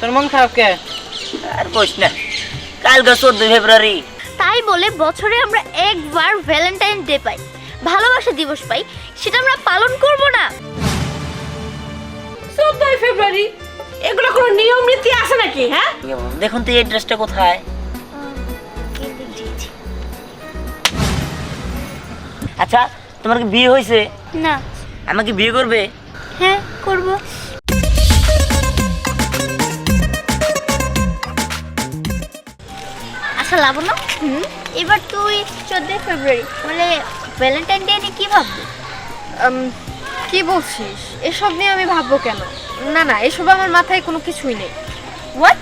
তোর মন খারাপ কে? আর কইস না কালকে চোদ্দই ফেব্রুয়ারি। তাই বলে বছরে আমরা একবার ভ্যালেন্টাইন ডে পাই ভালোবাসা দিবস পাই সেটা আমরা পালন করব না। চোদ্দই ফেব্রুয়ারি এগুলো কোনো নিয়ম নীতি আছে নাকি হ্যাঁ? দেখুন তো এই ড্রেসটা কোথায়। আচ্ছা তোমার কি বিয়ে হয়েছে? না। আমাকে বিয়ে করবে? হ্যাঁ করব। আচ্ছা লাবণ্য এবার তুই চোদ্দই ফেব্রুয়ারি মানে ভ্যালেন্টাইন ডে নিয়ে কী ভাববি? কি বলছিস? এসব নিয়ে আমি ভাববো কেন? না না এসব আমার মাথায় কোনো কিছুই নেই। হোয়াট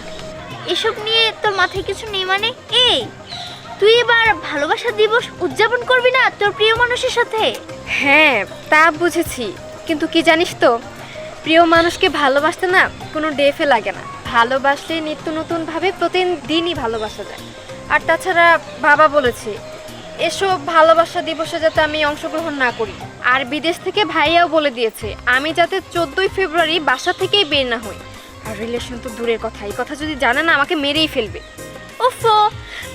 এসব নিয়ে তোর মাথায় কিছু নেই মানে? এই তুই এবার ভালোবাসা দিবস উদযাপন করবি না তোর প্রিয় মানুষের সাথে? হ্যাঁ তা বুঝেছি। কিন্তু কি জানিস তো প্রিয় মানুষকে ভালোবাসতে না কোনো ডেফে লাগে না। ভালোবাসলে নিত্য নতুনভাবে প্রতিদিনই ভালোবাসা যায়। আর তাছাড়া বাবা বলেছে এসব ভালোবাসা দিবসে যাতে আমি অংশগ্রহণ না করি। আর বিদেশ থেকে ভাইয়াও বলে দিয়েছে আমি যাতে চোদ্দোই ফেব্রুয়ারি বাসা থেকেই বের না হই। আর রিলেশন তো দূরের কথা এই কথা যদি জানে না আমাকে মেরেই ফেলবে। ওফো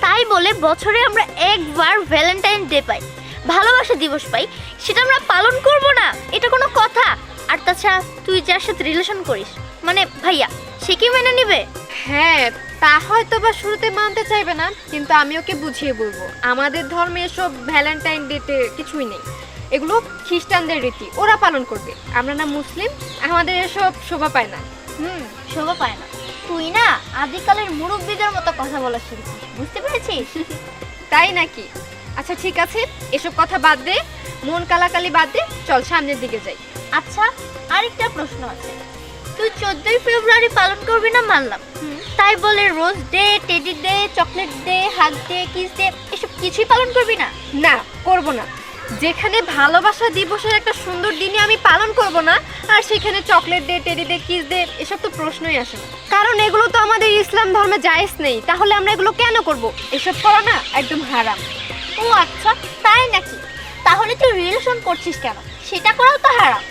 তাই বলে বছরে আমরা একবার ভ্যালেন্টাইন ডে পাই ভালোবাসা দিবস পাই সেটা আমরা পালন করব না এটা কোনো কথা। আর তাছাড়া তুই যার সাথে রিলেশন করিস মানে ভাইয়া সে কি মেনে নিবে? হ্যাঁ তা হয়তো বা শুরুতে মানতে চাইবে না কিন্তু আমি ওকে বুঝিয়ে বলব। আমাদের ধর্মে এসব ভ্যালেন্টাইন ডেতে কিছুই নেই। এগুলো খ্রিস্টানদের রীতি ওরা পালন করবে। আমরা না মুসলিম আমাদের এসব শোভা পায় না। হুম শোভা পায় না। তুই না আদিকালের মুরব্বীদের মতো কথা বলা শুরু বুঝতে পেরেছিস? তাই নাকি? আচ্ছা ঠিক আছে এসব কথা বাদ দে মন কালাকালি বাদ দে চল সামনের দিকে যাই। আচ্ছা আরেকটা প্রশ্ন আছে। তুই চোদ্দই ফেব্রুয়ারি পালন করবি না মানলাম। তাই বলে rose day teddy day chocolate day hug day kiss day এসব কিছুই পালন করবি না? না করব না। যেখানে ভালোবাসা দিবসের একটা সুন্দর দিনে আমি পালন করব না আর সেখানে chocolate day teddy day kiss day এসব তো প্রশ্নই আসে না। কারণ এগুলো তো আমাদের ইসলাম ধর্মে জায়েজ নেই তাহলে আমরা এগুলো কেন করব? এসব করা না একদম হারাম। ও আচ্ছা তাই নাকি? তাহলে তুই রিলেশন করছিস কেন? সেটা করাও তো হারাম।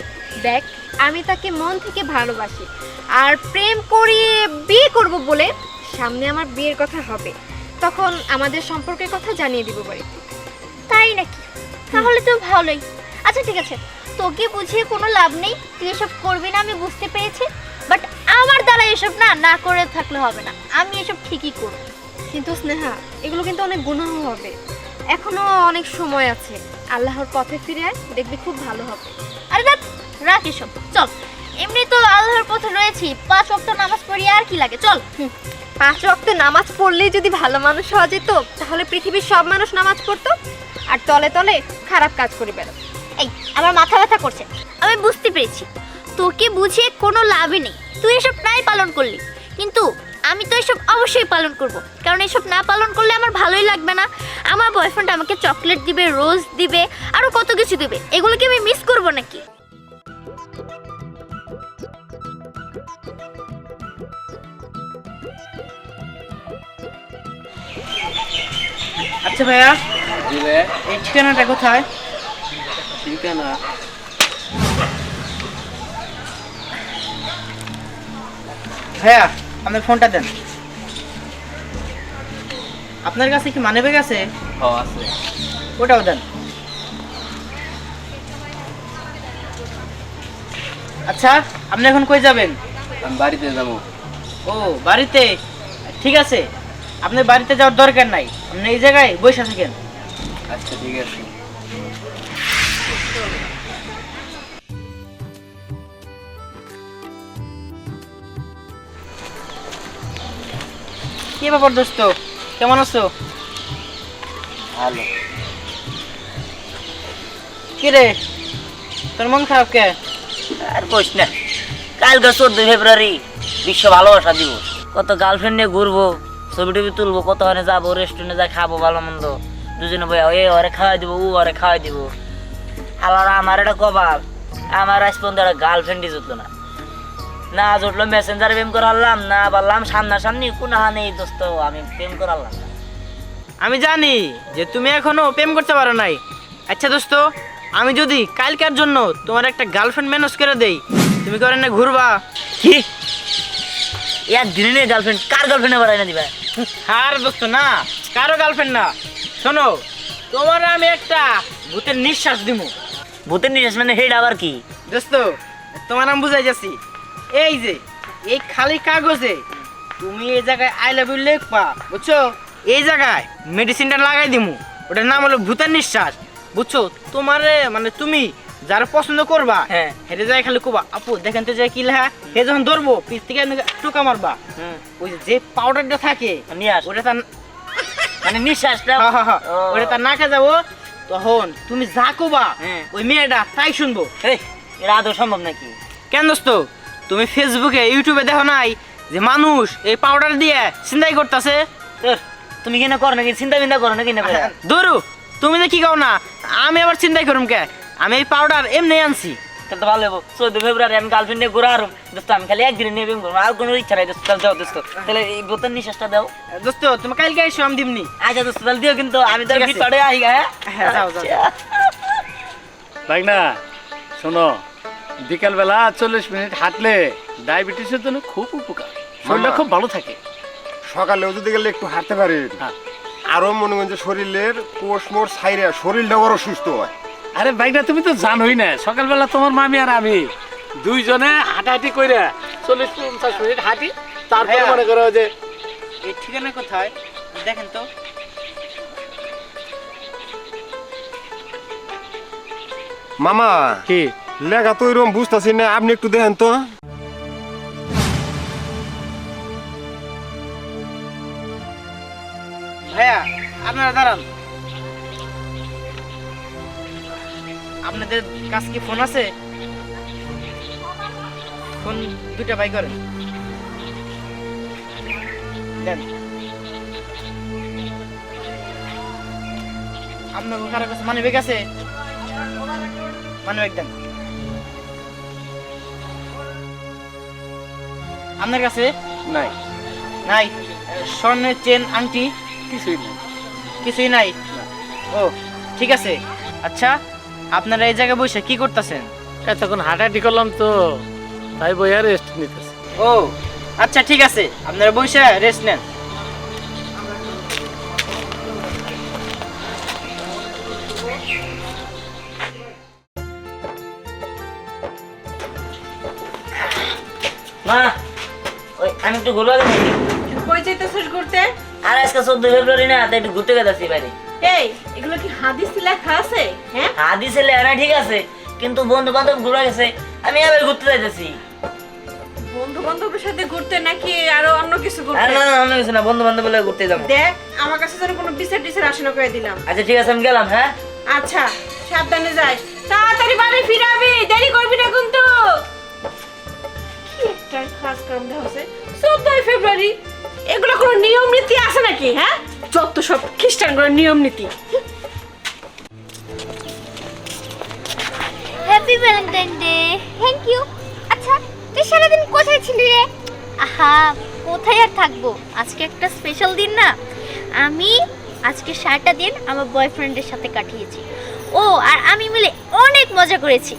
দেখ আমি তাকে মন থেকে ভালোবাসি। আর প্রেম করিয়ে বিয়ে করব বলে সামনে আমার বিয়ের কথা হবে। তখন আমাদের সম্পর্কের কথা জানিয়ে দিব বাড়িতে। তাই নাকি? তাহলে তো ভালোই। আচ্ছা ঠিক আছে। তোকে বুঝিয়ে কোনো লাভ নেই। তুই এসব করবি না আমি বুঝতে পেরেছি। বাট আমার দ্বারা এসব না না করে থাকলে হবে না। আমি এসব ঠিকই করব। কিন্তু স্নেহা এগুলো কিন্তু অনেক গুনাহ হবে। এখনও অনেক সময় আছে। আল্লাহর পথে ফিরে আয় দেখবি খুব ভালো হবে। আরে রাখ রাখ এসব চল। এমনি তো আল্লাহর পথে রয়েছি পাঁচ ওয়াক্ত নামাজ পড়ি আর কি লাগে চল। পাঁচ রক্ত নামাজ পড়লেই যদি ভালো মানুষ হওয়া যেত তাহলে পৃথিবীর সব মানুষ নামাজ পড়তো আর তলে তলে খারাপ কাজ করে বেরো এই আমার মাথা ব্যথা করছে আমি বুঝতে পেরেছি। তোকে বুঝিয়ে কোনো লাভই নেই তুই এসব নাই পালন করলি। কিন্তু আমি তো এসব অবশ্যই পালন করব কারণ এসব না পালন করলে আমার ভালোই লাগবে না। আমার বয়ফ্রেন্ড আমাকে চকলেট দিবে রোজ দিবে আরও কত কিছু দিবে এগুলোকে আমি মিস করব নাকি? আচ্ছা ভাইয়া এই ঠিকানাটা কোথায়? ঠিকানা? ভাইয়া আপনার ফোনটা দেন। আপনার কাছে কি মানি ব্যাগ আছে? আছে। ওটাও দেন। আচ্ছা আপনি এখন কই যাবেন? আমি বাড়িতে যাব। ও বাড়িতে? ঠিক আছে। আপনার বাড়িতে যাওয়ার দরকার নাই। আপনি এই জায়গায় বসে থাকেন। আচ্ছা ঠিক আছে। কি ব্যাপার দোস্ত? কেমন আছো? ভালো। কি রে? তোর মন খারাপ কে? আর কইস না কালকে চোদ্দই ফেব্রুয়ারি বিশ্ব ভালোবাসা দিবস। কত গার্লফ্রেন্ড নিয়ে ঘুরবো ছবি টবি তুলবো, কত ওখানে যাব রেস্টুরেন্টে যাই খাব, ভালো মন্দ। দুজনে বই এ ওরে খাওয়াই দিব ও ওরে খাওয়াই দিব। আল্লাহ আমার একটা কপাল। আমার আজ পর্যন্ত একটা গার্লফ্রেন্ডই জুটলো না। না জুটলো মেসেঞ্জারে প্রেম করালাম না বললাম সামনাসামনি কোন নেই দোস্ত, আমি প্রেম করালাম আমি জানি যে তুমি এখনও প্রেম করতে পারো নাই। আচ্ছা দোস্ত, আমি যদি কালকার জন্য তোমার একটা গার্লফ্রেন্ড ম্যানেজ করে দেই, তুমি করে না ঘুরবা? কি? একদিনে নিয়ে গার্লফ্রেন্ড কার গার্লফ্রেন্ড আবার এনে দিবা? আর দোস্ত না কারও গার্লফ্রেন্ড না। শোনো তোমার আমি একটা ভূতের নিঃশ্বাস দিমু। ভূতের নিঃশ্বাস মানে হেড আবার কি? দোস্ত তোমার নাম বুঝাই যাচ্ছি। এই যে এই খালি কাগজে তুমি এই জায়গায় আই লাভ ইউ লিখবা বুঝছ? এই জায়গায় মেডিসিনটা লাগাই দিমু। ওটার নাম হলো ভূতের নিঃশ্বাস। বুঝছ? তোমারে মানে তুমি যারা পছন্দ করবা হ্যাঁ। হেঁটে যায় খালি কোবা আপু দেখেন তো যে কি লেখা হে যখন ধরবো পিছ থেকে টোকা মারবা। ওই যে- পাউডারটা থাকে ওটা তার মানে নিঃশ্বাসটা। ওটা তার নাকে যাব তখন তুমি যা কোবা হ্যাঁ। ওই মেয়েটা তাই শুনব। এটা আদৌ সম্ভব নাকি? কেন দোস্ত তুমি ফেসবুকে ইউটিউবে দেখো নাই যে মানুষ এই পাউডার দিয়ে চিন্তাই করতেছে? তুমি কিনা করো নাকি? চিন্তা বিন্দা করো নাকি না? তুমি তো কি কাও না আমি আবার চিন্তাই করুম কে? আমি এই পাউডার এমনি আনছি। তাহলে তো ভালো হব চোদ্দ ফেব্রুয়ারি আমি গার্লফ্রেন্ড নিয়ে ঘুরে আরম দোস্ত আমি খালি একদিনে নিয়ে বেম আর কোনো ইচ্ছা নাই দোস্ত তাহলে যাও দোস্ত। তাহলে এই বোতল নিঃশ্বাসটা দাও। দোস্ত তুমি কালকে এসো আমি দিমনি। আচ্ছা দোস্ত তাহলে দিও কিন্তু আমি তো। আই হ্যাঁ? হ্যাঁ, যাও, যাও। তাই না শোনো বিকালবেলা চল্লিশ মিনিট হাঁটলে ডায়াবেটিসের জন্য খুব উপকার। শরীরটা খুব ভালো থাকে। সকালেও যদি গেলে একটু হাঁটতে পারেন হ্যাঁ। আরও মনে করেন যে শরীরের কোষ মোট সাইরে শরীরটা বড় সুস্থ হয়। আরে বাইকটা তুমি তো জানোই না সকালবেলা তোমার মামি আর আমি দুইজনে হাঁটাহাঁটি করে চল্লিশ পঞ্চাশ মিনিট হাঁটি তারপর। মনে করো যে এই ঠিকানা কোথায়? দেখেন তো। মামা কি? লেখা তো এরকম বুঝতেছি না আপনি একটু দেখেন তো। ভাইয়া আপনারা দাঁড়ান। আপনাদের কাছে কি ফোন আছে? ফোন দুটা বাই করেন। দেন। আপনার কারও কাছে মানি বেগ আছে? মানি দেন। আপনার কাছে? নাই। নাই। স্বর্ণের চেন আংটি? কিছুই নেই। কিছুই নাই? ও ঠিক আছে। আচ্ছা। আপনারা এই জায়গায় বসে কি করতেছেন? এতক্ষণ হাঁটাহাঁটি করলাম তো তাই বই আর রেস্ট নিতেছে। ও আচ্ছা ঠিক আছে। আপনারা বসে রেস্ট নেন। মা ওই আমি একটু ঘুরবা কই যাইতেছিস ঘুরতে? আর আজকে চোদ্দ ফেব্রুয়ারি না তাই একটু ঘুরতে গেছি বাইরে এই এগুলো কি হাদিস লেখা আছে? হ্যাঁ? হাদিসে লেখা ঠিক আছে কিন্তু বন্ধু বান্ধব ঘুরা গেছে আমি আবার ঘুরতে যাইতেছি। বন্ধু বান্ধবের সাথে ঘুরতে নাকি আরও অন্য কিছু ঘুরতে? না না অন্য কিছু না বন্ধু বান্ধব বলে ঘুরতে যাব। দেখ আমার কাছে যেন কোনো বিচার টিচার আসে না করে দিলাম। আচ্ছা ঠিক আছে আমি গেলাম হ্যাঁ? আচ্ছা সাবধানে যাই। তাড়াতাড়ি বাড়ি ফিরাবি দেরি করবি না কিন্তু। কি একটা কাজ কাম হচ্ছে। চোদ্দই ফেব্রুয়ারি এগুলো কোনো নিয়ম নীতি আছে নাকি হ্যাঁ? যত সব খ্রিস্টানগুলোর নিয়ম নীতি। Happy Valentine day thank you আচ্ছা তুই সারাদিন কোথায় ছিলি রে? আহা কোথায় আর থাকব? আজকে একটা স্পেশাল দিন না। আমি আজকে সারাটা দিন আমার বয়ফ্রেন্ডের সাথে কাটিয়েছি। ও আর আমি মিলে অনেক মজা করেছি।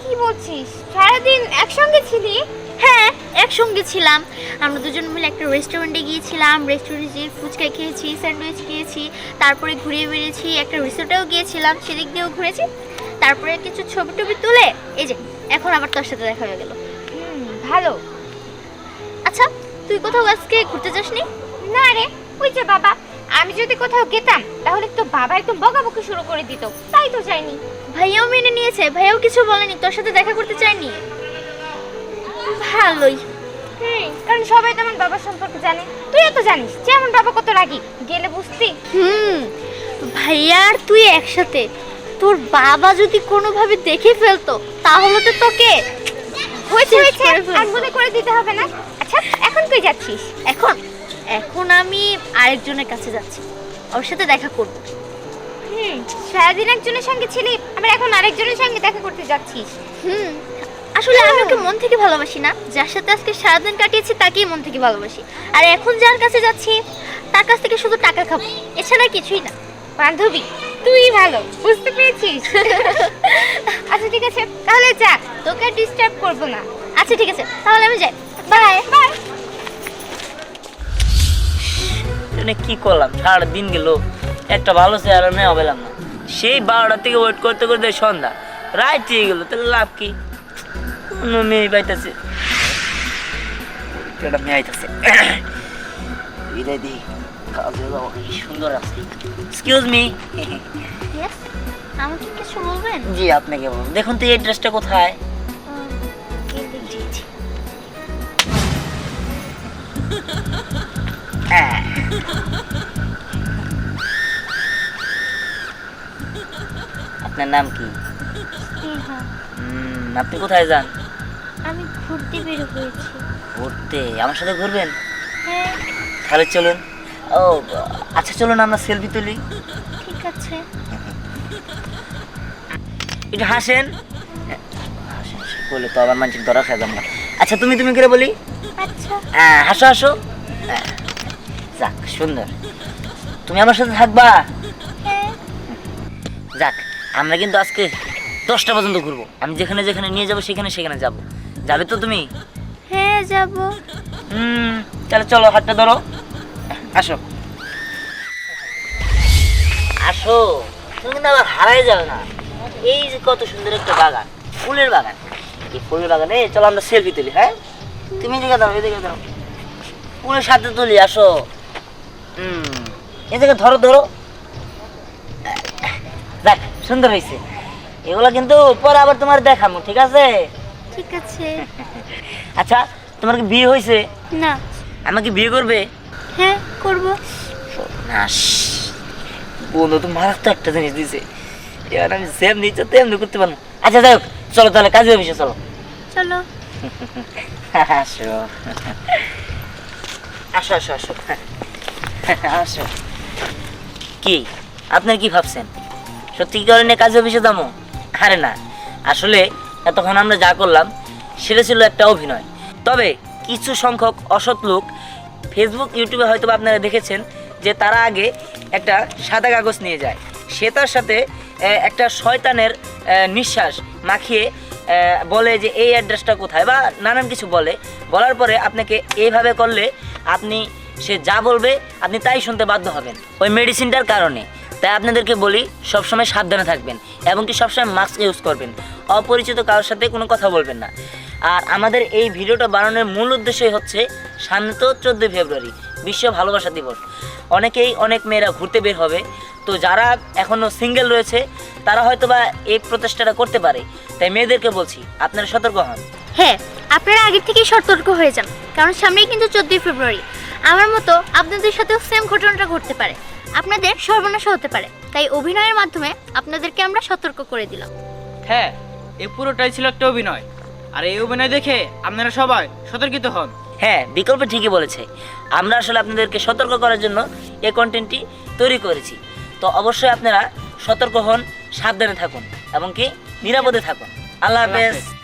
কি বলছিস? সারাদিন একসঙ্গে ছিলি? হ্যাঁ একসঙ্গে ছিলাম। আমরা দুজন মিলে একটা রেস্টুরেন্টে গিয়েছিলাম। রেস্টুরেন্টে ফুচকা খেয়েছি স্যান্ডউইচ খেয়েছি তারপরে ঘুরিয়ে বেরিয়েছি একটা রিসোর্টেও গিয়েছিলাম সেদিক দিয়েও ঘুরেছি। তারপরে কিছু ছবি টবি তুলে এই যে এখন আবার তোর সাথে দেখা হয়ে গেল। ভালো। আচ্ছা তুই কোথাও আজকে ঘুরতে যাসনি? না রে ওই যে বাবা আমি যদি কোথাও গেতাম তাহলে তো বাবা একদম বকাবকি শুরু করে দিত। তাই তো যাইনি। ভাইয়াও মেনে নিয়েছে ভাইয়াও কিছু বলেনি তোর সাথে দেখা করতে চাইনি? ভালোই। হুম কারণ সবাই তো আমার বাবার সম্পর্কে জানে। তুইও তো জানিস যে আমার বাবা কত রাগি গেলে বুঝতি। হুম ভাইয়া আর তুই একসাথে তোর বাবা যদি কোনোভাবে দেখে ফেলতো তাহলে তো তোকে হয়েছে হয়েছে আর মনে করে দিতে হবে না। আচ্ছা এখন কই যাচ্ছিস? এখন এখন আমি আরেকজনের কাছে যাচ্ছি ওর সাথে দেখা করব। হুম সারাদিন একজনের সঙ্গে ছিলি আবার এখন আরেকজনের সঙ্গে দেখা করতে যাচ্ছিস। হুম আসলে আমি ওকে মন থেকে ভালোবাসি না। যার সাথে আজকে সারাদিন কাটিয়েছি তাকেই মন থেকে ভালোবাসি। আর এখন যার কাছে যাচ্ছি তার কাছ থেকে শুধু টাকা খাব। এছাড়া কিছুই না। বান্ধবী তুই ভালো বুঝতে পেরেছিস? আচ্ছা ঠিক আছে তাহলে যা তোকে ডিস্টার্ব করব না। আচ্ছা ঠিক আছে তাহলে আমি যাই। বাই বাই জন্য কি করলাম? সারা দিন গেল একটা ভালো চেয়ার নেওয়া পেলাম না। সেই বারোটা থেকে ওয়েট করতে করতে সন্ধ্যা রাত হয়ে গেলো তাহলে লাভ কি? মেয়ে পাইতেছে একটা মেয়ে আইতাছে এটাই দি কাজে সুন্দর আছে এক্সকিউজ মি? আমাকে কিছু বলবেন জি আপনাকে বলুন দেখুন তো এই ড্রেসটা কোথায় হ্যাঁ। আপনার নাম কি আপনি কোথায় যান আমি ঘুরতে বের হয়েছি। ঘুরতে? আমার সাথে ঘুরবেন? হ্যাঁ। তাহলে চলুন। ও আচ্ছা চলুন আমরা সেলফি তুলি। ঠিক আছে। একটু হাসেন। হাসেন। বলে তো আবার মানুষের ধরা খাই না আচ্ছা তুমি তুমি করে বলি? আচ্ছা। হ্যাঁ হাসো হাসো। হ্যাঁ, যাক সুন্দর। তুমি আমার সাথে থাকবা? হ্যাঁ। যাক আমরা কিন্তু আজকে দশটা পর্যন্ত ঘুরবো। আমি যেখানে যেখানে নিয়ে যাব সেখানে সেখানে যাব। যাবে তো তুমি? হ্যাঁ যাব। হুম তাহলে চলো হাতটা ধরো। আসো। আসো তুমি কিন্তু আবার হারাই যাবে না। এই যে কত সুন্দর একটা বাগান ফুলের বাগান। এই ফুলের বাগানে চলো আমরা সেলফি তুলি হ্যাঁ? তুমি এদিকে দাও এদিকে দাও ফুলের সাথে তুলি আসো। হুম এদিকে ধরো ধরো। দেখ সুন্দর হয়েছে এগুলো কিন্তু পরে আবার তোমার দেখাবো ঠিক আছে? ঠিক আছে। আচ্ছা তোমার কি বিয়ে হয়েছে? না। আমাকে বিয়ে করবে? হ্যাঁ করব। বন্ধু তো মারাত্মক একটা জিনিস দিছে এবার আমি সেম তেমনি করতে পারব। আচ্ছা যাই হোক চলো তাহলে কাজে অফিসে চলো। চলো। আসো। আসো আসো আসো। আসো। কি আপনার কি ভাবছেন? সত্যি কি কারণে কাজে অফিসে যাব? আরে না। আসলে এতক্ষণ আমরা যা করলাম, সেটা ছিল একটা অভিনয়। তবে কিছু সংখ্যক অসৎ লোক ফেসবুক ইউটিউবে হয়তো আপনারা দেখেছেন যে তারা আগে একটা সাদা কাগজ নিয়ে যায়। সে তার সাথে একটা শয়তানের নিঃশ্বাস মাখিয়ে বলে যে, এই অ্যাড্রেসটা কোথায়? বা নানান কিছু বলে। বলার পরে আপনাকে এইভাবে করলে আপনি, সে যা বলবে, আপনি তাই শুনতে বাধ্য হবেন। ওই মেডিসিনটার কারণে। তাই আপনাদেরকে বলি, সবসময় সাবধানে থাকবেন এবং কি সবসময় মাস্ক ইউজ করবেন। অপরিচিত কারোর সাথে কোনো কথা বলবেন না। আর আমাদের এই ভিডিওটা বানানোর মূল উদ্দেশ্যই হচ্ছে, সামনে তো চোদ্দোই ফেব্রুয়ারি, বিশ্ব ভালোবাসা দিবস। অনেকেই অনেক মেয়েরা ঘুরতে বের হবে। তো যারা এখনও সিঙ্গেল রয়েছে, তারা হয়তো বা এই প্রচেষ্টাটা করতে পারে। তাই মেয়েদেরকে বলছি, আপনারা সতর্ক হন। হ্যাঁ আপনারা আগের থেকেই সতর্ক হয়ে যান, কারণ সামনেই কিন্তু চোদ্দই ফেব্রুয়ারি। আমার মতো আপনাদের সাথেও সেম ঘটনাটা ঘটতে পারে। আপনাদের সর্বনাশ হতে পারে। তাই অভিনয়ের মাধ্যমে আপনাদেরকে আমরা সতর্ক করে দিলাম। হ্যাঁ এ পুরোটাই ছিল একটা অভিনয়। আর এই অভিনয় দেখে আপনারা সবাই সতর্কিত হন। হ্যাঁ বিকল্প ঠিকই বলেছে। আমরা আসলে আপনাদেরকে সতর্ক করার জন্য এই কন্টেন্টটি তৈরি করেছি। তো অবশ্যই আপনারা সতর্ক হন সাবধানে থাকুন এবং কি নিরাপদে থাকুন। আল্লাহ হাফেজ।